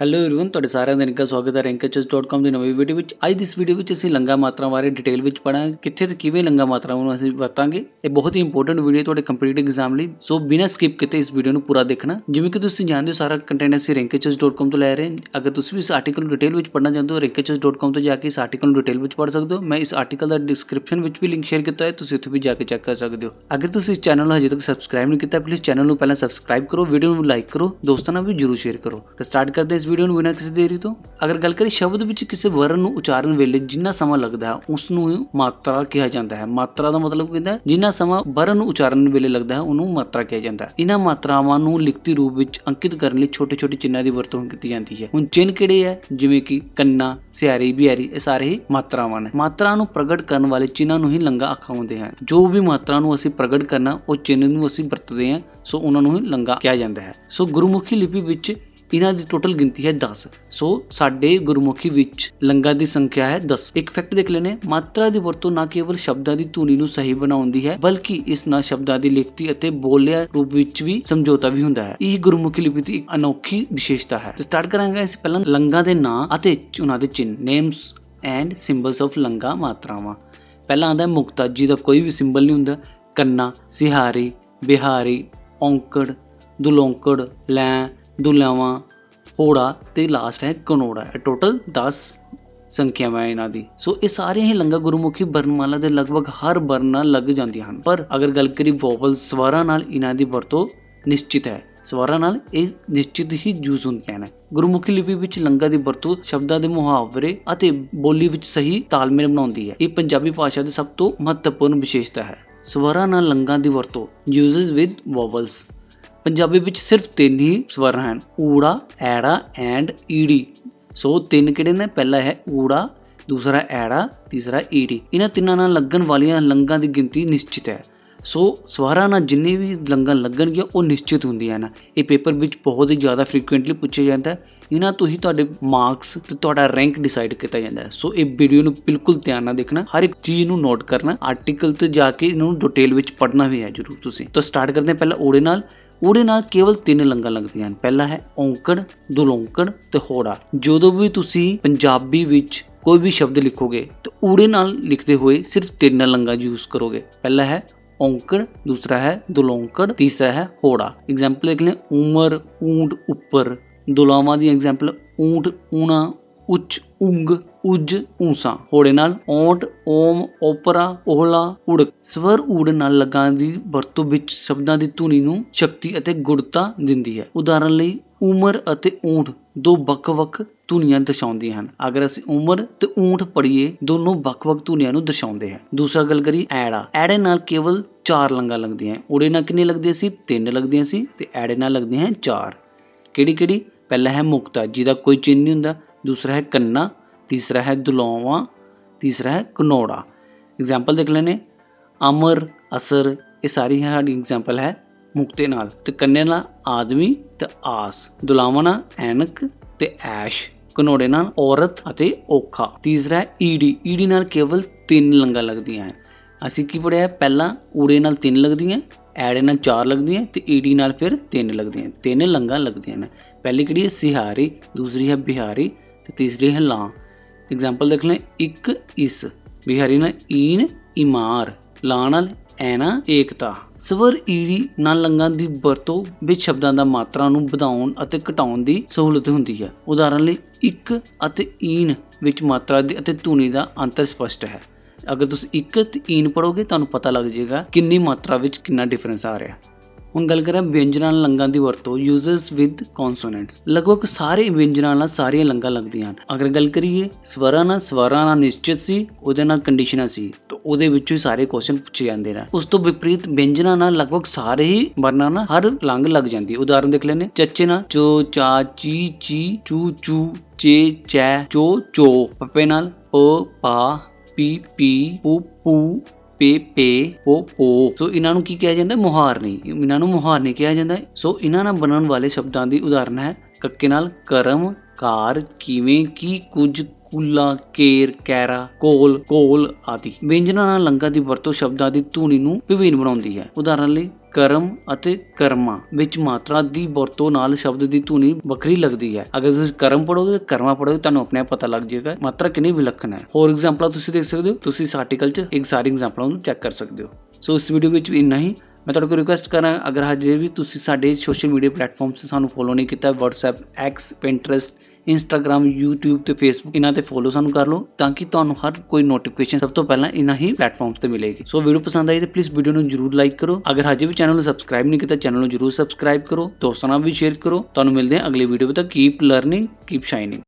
Hello everyone ਤੁਹਾਡੇ ਸਾਰਿਆਂ ਦਾ ਨਿੱਘਾ ਸਵਾਗਤ ਹੈ rankaches.com ਦੀ ਨਵੀਂ ਵੀਡੀਓ ਵਿੱਚ ਅੱਜ ਇਸ ਵੀਡੀਓ ਵਿੱਚ ਅਸੀਂ ਲੰਗਾ ਮਾਤਰਾ ਬਾਰੇ ਡਿਟੇਲ ਵਿੱਚ ਪੜਾਂਗੇ ਕਿੱਥੇ ਤੇ ਕਿਵੇਂ ਲੰਗਾ ਮਾਤਰਾਵਾਂ ਨੂੰ ਅਸੀਂ ਵਰਤਾਂਗੇ ਇਹ ਬਹੁਤ ਹੀ ਇੰਪੋਰਟੈਂਟ ਵੀਡੀਓ ਤੁਹਾਡੇ ਕੰਪੀਟੀਟਿਵ ਐਗਜ਼ਾਮ ਲਈ ਸੋ ਬਿਨਾਂ ਸਕਿਪ ਕੀਤੇ ਇਸ ਵੀਡੀਓ ਨੂੰ ਪੂਰਾ ਦੇਖਣਾ ਜਿਵੇਂ ਕਿ ਤੁਸੀਂ ਜਾਣਦੇ ਹੋ ਸਾਰਾ ਕੰਟੈਂਟ ਅਸੀਂ rankaches.com ਤੋਂ ਲੈ ਰਹੇ ਹਾਂ ਅਗਰ ਤੁਸੀਂ ਵੀ ਇਸ ਆਰਟੀਕਲ ਨੂੰ ਡਿਟੇਲ ਵਿੱਚ ਪੜ੍ਹਨਾ ਚਾਹੁੰਦੇ ਹੋ rankaches.com ਤੋਂ ਜਾ ਕੇ ਇਸ ਆਰਟੀਕਲ ਨੂੰ ਡਿਟੇਲ ਵਿੱਚ ਪੜ੍ਹ ਸਕਦੇ ਹੋ ਮੈਂ ਇਸ ਆਰਟੀਕਲ ਦਾ ਡਿਸਕ੍ਰਿਪਸ਼ਨ ਵਿੱਚ ਵੀ ਲਿੰਕ ਸ਼ੇਅਰ ਕੀਤਾ ਹੈ ਤੁਸੀਂ ਉੱਥੇ ਵੀ ਜਾ ਕੇ ਚੈੱਕ ਕਰ ਸਕਦੇ ਹੋ ਅਗਰ ਤੁਸੀਂ ਇਸ ਚੈਨਲ ਨੂੰ ਹਜੇ ਤੱਕ ਸਬਸਕ੍ਰਾਈਬ ਨਹੀਂ ਕੀਤਾ ਪਲੀਜ਼ ਚੈਨਲ ਨੂੰ ਪਹਿਲਾਂ ਸਬਸਕ੍ਰਾਈਬ ਕਰੋ ਵੀਡੀਓ ਨੂੰ ਲਾਈਕ ਕਰੋ ਦੋਸਤਾਂ ਨਾਲ ਵੀ ਜਰੂਰ ਸ਼ੇਅਰ ਕਰੋ ਤਾਂ ਸਟਾਰਟ ਕਰਦੇ ਹਾਂ ਇਸ ਵੀਡੀਓ ਨੂੰ ਬਿਨਾਂ ਕਿਸੇ ਦੇਰੀ ਤੋਂ। ਅਗਰ ਗੱਲ ਕਰੀ ਸ਼ਬਦ ਵਿੱਚ ਕਿਸੇ ਵਰਨ ਨੂੰ ਉਚਾਰਨ ਵੇਲੇ ਜਿੰਨਾ ਸਮਾਂ ਲੱਗਦਾ ਹੈ ਉਸ ਨੂੰ ਮਾਤਰਾ ਕਿਹਾ ਜਾਂਦਾ ਹੈ। ਮਾਤਰਾ ਦਾ ਮਤਲਬ ਕਹਿੰਦਾ ਜਿੰਨਾ ਸਮਾਂ ਵਰਨ ਨੂੰ ਉਚਾਰਨ ਵੇਲੇ ਲੱਗਦਾ ਹੈ, ਉਹਨੂੰ ਮਾਤਰਾ ਕਿਹਾ ਜਾਂਦਾ ਹੈ। ਇਹਨਾਂ ਮਾਤਰਾਵਾਂ ਨੂੰ ਲਿਖਤੀ ਰੂਪ ਵਿੱਚ ਅੰਕਿਤ ਕਰਨ ਲਈ ਛੋਟੇ ਛੋਟੇ ਚਿੰਨ੍ਹਾਂ ਦੀ ਵਰਤੋਂ ਕੀਤੀ ਜਾਂਦੀ ਹੈ। ਹੁਣ ਚਿੰਨ੍ਹ ਕਿਹੜੇ ਹੈ? ਜਿਵੇਂ ਕਿ ਕੰਨਾ, ਸਿਆਰੀ ਬਿਆਰੀ ਇਹ ਸਾਰੇ ਹੀ ਮਾਤਰਾਵਾਂ ਨੇ। ਮਾਤਰਾ ਨੂੰ ਪ੍ਰਗਟ ਕਰਨ ਵਾਲੇ ਚਿੰਨ੍ਹਾਂ ਨੂੰ ਹੀ ਲੰਗਾ ਆਖਾਉਂਦੇ ਹਨ। ਜੋ ਵੀ ਮਾਤਰਾ ਨੂੰ ਅਸੀਂ ਪ੍ਰਗਟ ਕਰਨਾ, ਉਹ ਚਿੰਨ੍ਹ ਨੂੰ ਅਸੀਂ ਵਰਤਦੇ ਹਾਂ, ਸੋ ਉਹਨਾਂ ਨੂੰ ਹੀ ਲੰਗਾ ਕਿਹਾ ਜਾਂਦਾ ਹੈ। ਸੋ ਗੁਰਮੁਖੀ ਲਿਪੀ ਵਿੱਚ ਇਹਨਾਂ ਦੀ ਟੋਟਲ ਗਿਣਤੀ ਹੈ 10 ਸੋ ਸਾਡੇ ਗੁਰਮੁਖੀ ਵਿੱਚ ਲੰਗਾਂ ਦੀ ਸੰਖਿਆ ਹੈ 10 ਇੱਕ ਫੈਕਟ ਦੇਖ ਲੈਨੇ ਮਾਤਰਾ ਦੀ ਵਰਤੋਂ ਨਾ ਕੇਵਲ ਸ਼ਬਦਾਂ ਦੀ ਧੁਨੀ ਨੂੰ ਸਹੀ ਬਣਾਉਂਦੀ ਹੈ, ਬਲਕਿ ਇਸ ਨਾਲ ਸ਼ਬਦਾਂ ਦੀ ਲਿਖਤੀ ਅਤੇ ਬੋਲਿਆ ਰੂਪ ਵਿੱਚ ਵੀ ਸਮਝੌਤਾ ਵੀ ਹੁੰਦਾ ਹੈ। ਇਹ ਗੁਰਮੁਖੀ ਲਿਪੀ ਦੀ ਇੱਕ ਅਨੋਖੀ ਵਿਸ਼ੇਸ਼ਤਾ ਹੈ। ਸਟਾਰਟ ਕਰਾਂਗੇ ਅਸੀਂ ਪਹਿਲਾਂ ਲੰਗਾਂ ਦੇ ਨਾਂ ਅਤੇ ਉਹਨਾਂ ਦੇ ਚਿੰਨ੍ਹ। ਨੇਮਸ ਐਂਡ ਸਿੰਬਲਸ ਆਫ ਲੰਗਾ, ਮਾਤਰਾਵਾਂ। ਪਹਿਲਾਂ ਆਉਂਦਾ ਮੁਕਤਾ ਜਿਹਦਾ ਕੋਈ ਵੀ ਸਿੰਬਲ ਨਹੀਂ ਹੁੰਦਾ। ਕੰਨਾ, ਸਿਹਾਰੀ, ਬਿਹਾਰੀ, ਔਂਕੜ, ਦੁਲੋਂਕੜ, ਲੈ ਦੁਲਾਵਾਂ, ਹੋੜਾ ਤੇ ਲਾਸਟ ਹੈ ਕਨੋੜਾ। ਟੋਟਲ 10 ਸੰਖਿਆਵਾਂ ਇਹਨਾਂ ਦੀ। ਸੋ ਇਹ ਸਾਰੀਆਂ ਹੀ ਲੰਗਾ ਗੁਰਮੁਖੀ ਵਰਣਮਾਲਾ ਦੇ ਲਗਭਗ ਹਰ ਵਰਨ ਨਾਲ ਲੱਗ ਜਾਂਦੀਆਂ ਹਨ। ਪਰ ਅਗਰ ਗੱਲ ਕਰੀ ਵੋਵਲ ਸਵਾਰਾਂ ਨਾਲ, ਇਹਨਾਂ ਦੀ ਵਰਤੋਂ ਨਿਸ਼ਚਿਤ ਹੈ। ਸਵਾਰਾਂ ਨਾਲ ਇਹ ਨਿਸ਼ਚਿਤ ਹੀ ਯੂਜ਼ ਹੁੰਦੀਆਂ ਹਨ। ਗੁਰਮੁਖੀ ਲਿਪੀ ਵਿੱਚ ਲੰਗਾ ਦੀ ਵਰਤੋਂ ਸ਼ਬਦਾਂ ਦੇ ਮੁਹਾਵਰੇ ਅਤੇ ਬੋਲੀ ਵਿੱਚ ਸਹੀ ਤਾਲਮੇਲ ਬਣਾਉਂਦੀ ਹੈ। ਇਹ ਪੰਜਾਬੀ ਭਾਸ਼ਾ ਦੀ ਸਭ ਤੋਂ ਮਹੱਤਵਪੂਰਨ ਵਿਸ਼ੇਸ਼ਤਾ ਹੈ। ਸਵਰਾਂ ਨਾਲ ਲੰਗਾ ਦੀ ਵਰਤੋਂ ਯੂਜ਼ਸ ਵਿਦ ਵੋਵਲਸ ਪੰਜਾਬੀ ਵਿੱਚ ਸਿਰਫ ਤਿੰਨ ਹੀ ਸਵਰ ਹਨ, ਊੜਾ, ਐੜਾ ਐਂਡ ਈੜੀ। ਸੋ ਤਿੰਨ ਕਿਹੜੇ ਨੇ? ਪਹਿਲਾ ਹੈ ਊੜਾ, ਦੂਸਰਾ ਐੜਾ, ਤੀਸਰਾ ਈੜੀ। ਇਹਨਾਂ ਤਿੰਨਾਂ ਨਾਲ ਲੱਗਣ ਵਾਲੀਆਂ ਲੰਗਾਂ ਦੀ ਗਿਣਤੀ ਨਿਸ਼ਚਿਤ ਹੈ। ਸੋ ਸਵਾਰਾਂ ਨਾਲ ਜਿੰਨੇ ਵੀ ਲੰਗਾਂ ਲੱਗਣਗੀਆਂ, ਉਹ ਨਿਸ਼ਚਿਤ ਹੁੰਦੀਆਂ ਹਨ। ਇਹ ਪੇਪਰ ਵਿੱਚ ਬਹੁਤ ਹੀ ਜ਼ਿਆਦਾ ਫ੍ਰੀਕੁਐਂਟਲੀ ਪੁੱਛਿਆ ਜਾਂਦਾ ਹੈ। ਇਹਨਾਂ ਤੋਂ ਹੀ ਤੁਹਾਡੇ ਮਾਰਕਸ ਤੇ ਤੁਹਾਡਾ ਰੈਂਕ ਡਿਸਾਈਡ ਕੀਤਾ ਜਾਂਦਾ ਹੈ। ਸੋ ਇਹ ਵੀਡੀਓ ਨੂੰ ਬਿਲਕੁਲ ਧਿਆਨ ਨਾਲ ਦੇਖਣਾ, ਹਰ ਇੱਕ ਚੀਜ਼ ਨੂੰ ਨੋਟ ਕਰਨਾ ਆਰਟੀਕਲ ਤੇ ਜਾ ਕੇ ਇਹਨੂੰ ਡਿਟੇਲ ਵਿੱਚ ਪੜ੍ਹਨਾ ਵੀ ਹੈ ਜ਼ਰੂਰ ਤੁਸੀਂ। ਤਾਂ ਸਟਾਰਟ ਕਰਦੇ ਹਾਂ ਪਹਿਲਾਂ ਓੜੇ ਨਾਲ। ਊੜੇ ਨਾਲ ਕੇਵਲ ਤਿੰਨ ਲੰਗਾਂ ਲੱਗਦੀਆਂ ਹਨ। ਪਹਿਲਾ ਹੈ ਔਂਕੜ, ਦੁਲੋਂਕੜ ਤੇ ਹੋੜਾ। ਜਦੋਂ ਵੀ ਤੁਸੀਂ ਪੰਜਾਬੀ ਵਿੱਚ ਕੋਈ ਵੀ ਸ਼ਬਦ ਲਿਖੋਗੇ, ਤਾਂ ਊੜੇ ਨਾਲ ਲਿਖਦੇ ਹੋਏ ਸਿਰਫ ਤਿੰਨ ਲੰਗਾਂ ਯੂਜ਼ ਕਰੋਗੇ। ਪਹਿਲਾ ਹੈ ਔਂਕੜ, ਦੂਸਰਾ ਹੈ ਦੁਲੋਂਕੜ, ਤੀਸਰਾ ਹੈ ਹੋੜਾ। ਐਗਜ਼ਾਮਪਲ ਦੇਖ ਲੈ ਉਮਰ ਊਂਟ ਉੱਪਰ। ਦੁਲਾਵਾਂ ਦੀ ਐਗਜ਼ਾਮਪਲ ਊਂਟ ਊਣਾ, ਉੱਚ ਉਂਗ ਉਜ, ਊਸਾ। ਹੋੜੇ ਨਾਲ ਓਂਟ ਓਮ ਓਪਰਾ, ਓਹਲਾ, ਉੜਕ। ਸਵਰ ਊੜ ਨਾਲ ਲਗਾਂ ਦੀ ਵਰਤੋਂ ਵਿੱਚ ਸ਼ਬਦਾਂ ਦੀ ਧੁਨੀ ਨੂੰ ਸ਼ਕਤੀ ਅਤੇ ਗੁੜਤਾ ਦਿੰਦੀ ਹੈ। ਉਦਾਹਰਨ ਲਈ, ਉਮਰ ਅਤੇ ਊਂਟ ਦੋ ਵੱਖ-ਵੱਖ ਧੁਨੀਆਂ ਦਰਸਾਉਂਦੀਆਂ ਹਨ। ਅਗਰ ਅਸੀਂ ਉਮਰ ਤੇ ਊਂਠ ਪੜ੍ਹੀਏ, ਦੋਨੋਂ ਵੱਖ-ਵੱਖ ਧੁਨੀਆਂ ਨੂੰ ਦਰਸਾਉਂਦੇ ਹਨ। ਦੂਸਰਾ ਗੱਲ ਕਰੀ ਐੜਾ। ਐੜੇ ਨਾਲ ਕੇਵਲ ਚਾਰ ਲੰਗਾਂ ਲੱਗਦੀਆਂ ਓੜੇ ਨਾਲ ਕਿੰਨੇ ਲੱਗਦੀਆਂ ਸੀ? ਤਿੰਨ ਲੱਗਦੀਆਂ ਸੀ ਤੇ ਐੜੇ ਨਾਲ ਲੱਗਦੀਆਂ ਹਨ ਚਾਰ। ਕਿਹੜੀ ਕਿਹੜੀ ਪਹਿਲਾ ਹੈ ਮੁਕਤਾ, ਜਿਹਦਾ ਕੋਈ ਚਿੰਨ੍ਹ ਨਹੀਂ ਹੁੰਦਾ। ਦੂਸਰਾ ਹੈ ਕੰਨਾ, ਤੀਸਰਾ ਹੈ ਦੁਲਾਵਾਂ, ਤੀਸਰਾ ਹੈ ਕਨੋੜਾ ਐਗਜ਼ਾਮਪਲ ਦੇਖ ਲੈਨੇ ਅਮਰ, ਅਸਰ, ਇਹ ਸਾਰੀ ਸਾਡੀ ਐਗਜ਼ਾਮਪਲ ਹੈ ਮੁਕਤੇ ਨਾਲ। ਤੇ ਕੰਨੇ ਨਾਲ ਆਦਮੀ ਤੇ ਆਸ। ਦੁਲਾਵਾਂ ਨਾਲ ਐਨਕ ਤੇ ਐਸ਼। ਕਨੋੜੇ ਨਾਲ ਔਰਤ ਅਤੇ ਔਖਾ। ਤੀਸਰਾ ਹੈ ਈੜੀ ਈੜੀ ਨਾਲ ਕੇਵਲ ਤਿੰਨ ਲੰਗਾਂ ਲੱਗਦੀਆਂ ਹਨ। ਅਸੀਂ ਕੀ ਪੜਿਆ ਪਹਿਲਾਂ ਊੜੇ ਨਾਲ ਤਿੰਨ ਲੱਗਦੀਆਂ ਐੜੇ ਨਾਲ ਚਾਰ ਲੱਗਦੀਆਂ ਤੇ ਈੜੀ ਨਾਲ ਫਿਰ ਤਿੰਨ ਲੱਗਦੀਆਂ ਤਿੰਨ ਲੰਗਾਂ ਲੱਗਦੀਆਂ ਨੇ ਪਹਿਲੀ ਕਿਹੜੀ ਹੈ? ਸਿਹਾਰੀ, ਦੂਸਰੀ ਹੈ ਬਿਹਾਰੀ ਤੇ ਤੀਸਰੀ ਹੈ ਲਾਂ। ਐਗਜ਼ਾਮਪਲ ਦੇਖ ਲੈ ਇੱਕ ਇਸ, ਬਿਹਾਰੀ ਨਾਲ ਈਨ, ਇਮਾਰ। ਲਾਂ ਨਾਲ ਐਨਾ ਏਕਤਾ। ਸਵਰ ਈੜੀ ਨਾਲ ਲੰਗਾਂ ਦੀ ਵਰਤੋਂ ਵਿੱਚ ਸ਼ਬਦਾਂ ਦਾ ਮਾਤਰਾ ਨੂੰ ਵਧਾਉਣ ਅਤੇ ਘਟਾਉਣ ਦੀ ਸਹੂਲਤ ਹੁੰਦੀ ਹੈ। ਉਦਾਹਰਨ ਲਈ, ਇੱਕ ਅਤੇ ਈਨ ਵਿੱਚ ਮਾਤਰਾ ਦੀ ਅਤੇ ਧੁਨੀ ਦਾ ਅੰਤਰ ਸਪਸ਼ਟ ਹੈ। ਅਗਰ ਤੁਸੀਂ ਇੱਕ ਤੇ ਈਨ ਪੜੋਗੇ ਤੁਹਾਨੂੰ ਪਤਾ ਲੱਗ ਜਾਏਗਾ ਕਿੰਨੀ ਮਾਤਰਾ ਵਿੱਚ ਕਿੰਨਾ ਡਿਫਰੈਂਸ ਆ ਰਿਹਾ। ਹੁਣ ਗੱਲ ਕਰਾਂ ਵਿਅੰਜਨਾਂ ਨਾਲ ਲੰਗਾਂ ਦੀ ਵਰਤੋਂ ਯੂਜ਼ਸ ਵਿਦ ਕੌਨਸੋਨੈਂਟਸ ਲਗਭਗ ਸਾਰੇ ਵਿਅੰਜਨਾਂ ਨਾਲ ਸਾਰੀਆਂ ਲੰਗਾਂ ਲੱਗਦੀਆਂ ਹਨ। ਅਗਰ ਗੱਲ ਕਰੀਏ, ਸਵਰਾਂ ਨਾਲ ਸਵਰਾਂ ਨਾਲ ਨਿਸ਼ਚਿਤ ਸੀ, ਉਹਦੇ ਨਾਲ ਕੰਡੀਸ਼ਨਾਂ ਸੀ, ਤਾਂ ਉਹਦੇ ਵਿੱਚੋਂ ਹੀ ਸਾਰੇ ਕੁਐਸਚਨ ਪੁੱਛੇ ਜਾਂਦੇ ਨੇ। ਉਸ ਤੋਂ ਵਿਪਰੀਤ ਵਿਅੰਜਨਾਂ ਨਾਲ ਲਗਭਗ ਸਾਰੇ ਹੀ ਵਰਨਾਂ ਨਾਲ ਹਰ ਲੰਗ ਲੱਗ ਜਾਂਦੀ ਹੈ। ਉਦਾਹਰਨ ਦੇਖ ਲੈਨੇ ਚੱਚੇ ਨਾਲ ਚੋ, ਚਾ, ਚੀ ਚੀ, ਚੂ ਚੂ, ਚੇ, ਚੈ, ਚੋ ਚੋ। ਪਪੇ ਨਾਲ ਪ, ਪਾ, ਪੀ ਪੀ, ਪੂ ਪੂ। ਪੇ ਪੇ, ਪੋ ਪੋ। ਸੋ ਇਹਨਾਂ ਨੂੰ ਕੀ ਕਿਹਾ ਜਾਂਦਾ? ਮੁਹਾਰਨੀ ਇਹਨਾਂ ਨੂੰ ਮੁਹਾਰਨੀ ਕਿਹਾ ਜਾਂਦਾ। ਹੈ ਸੋ ਇਹਨਾਂ ਨਾਲ ਬਣਨ ਵਾਲੇ ਸ਼ਬਦਾਂ ਦੀ ਉਦਾਹਰਨ ਹੈ, ਕੱਕੇ ਨਾਲ ਕਰਮ, ਕਾਰ, ਕਿਵੇਂ, ਕੀ, ਕੁਝ ਕੁੱਲਾ, ਕੇਰ, ਕੈਰਾ, ਕੋਲ ਕੋਲ ਆਦਿ। ਵਿਅੰਜਨਾਂ ਨਾਲ ਲੰਗਾ ਦੀ ਵਰਤੋਂ ਸ਼ਬਦਾਂ ਦੀ ਧੁਨੀ ਨੂੰ ਵਿਭਿੰਨ ਬਣਾਉਂਦੀ ਹੈ। ਉਦਾਹਰਨ ਲਈ, ਕਰਮ ਅਤੇ ਕਰਮਾ ਵਿੱਚ ਮਾਤਰਾ ਦੀ ਵਰਤੋਂ ਨਾਲ ਸ਼ਬਦ ਦੀ ਧੁਨੀ ਵੱਖਰੀ ਲੱਗਦੀ ਹੈ। ਅਗਰ ਤੁਸੀਂ ਕਰਮ ਪੜੋਗੇ ਤਾਂ ਕਰਮਾ ਪੜੋਗੇ ਤੁਹਾਨੂੰ ਆਪਣੇ ਆਪ ਪਤਾ ਲੱਗ ਜਾਏਗਾ ਮਾਤਰਾ ਕਿੰਨੀ ਵਿਲੱਖਣ ਹੈ। ਹੋਰ ਐਗਜ਼ਾਮਪਲਾਂ ਤੁਸੀਂ ਦੇਖ ਸਕਦੇ ਹੋ। ਤੁਸੀਂ ਇਸ ਆਰਟੀਕਲ 'ਚ ਇੱਕ ਸਾਰੀ ਐਗਜ਼ਾਮਪਲਾਂ ਨੂੰ ਚੈੱਕ ਕਰ ਸਕਦੇ ਹੋ। ਸੋ ਇਸ ਵੀਡੀਓ ਵਿੱਚ ਇੰਨਾ ਹੀ। ਮੈਂ ਤੁਹਾਡੇ ਕੋਲ ਰਿਕੁਐਸਟ ਕਰਾਂ, ਅਗਰ ਹਜੇ ਵੀ ਤੁਸੀਂ ਸਾਡੇ ਸੋਸ਼ਲ ਮੀਡੀਆ ਪਲੇਟਫਾਰਮਸ ਤੇ ਸਾਨੂੰ ਫੋਲੋ ਨਹੀਂ ਕੀਤਾ, WhatsApp, X, Pinterest Instagram, YouTube ਤੇ Facebook, ਇਹਨਾਂ ਤੇ ਫੋਲੋ ਸਾਨੂੰ ਕਰ ਲਓ ਤਾਂ ਕਿ ਤੁਹਾਨੂੰ ਹਰ ਕੋਈ ਨੋਟੀਫਿਕੇਸ਼ਨ ਸਭ ਤੋਂ ਪਹਿਲਾਂ ਇਹਨਾਂ ਹੀ ਪਲੇਟਫਾਰਮਸ ਤੇ ਮਿਲੇਗੀ। ਸੋ ਵੀਡੀਓ ਪਸੰਦ ਆਈ ਤਾਂ ਪਲੀਜ਼ ਵੀਡੀਓ ਨੂੰ ਜਰੂਰ ਲਾਈਕ ਕਰੋ। ਅਗਰ ਹਜੇ ਵੀ ਚੈਨਲ ਨੂੰ ਸਬਸਕ੍ਰਾਈਬ ਨਹੀਂ ਕੀਤਾ ਚੈਨਲ ਨੂੰ ਜਰੂਰ ਸਬਸਕ੍ਰਾਈਬ ਕਰੋ। ਦੋਸਤਾਂ ਨਾਲ ਵੀ ਸ਼ੇਅਰ ਕਰੋ। ਤੁਹਾਨੂੰ ਮਿਲਦੇ ਹਾਂ ਅਗਲੀ ਵੀਡੀਓ ਤੱਕ। Keep learning keep shining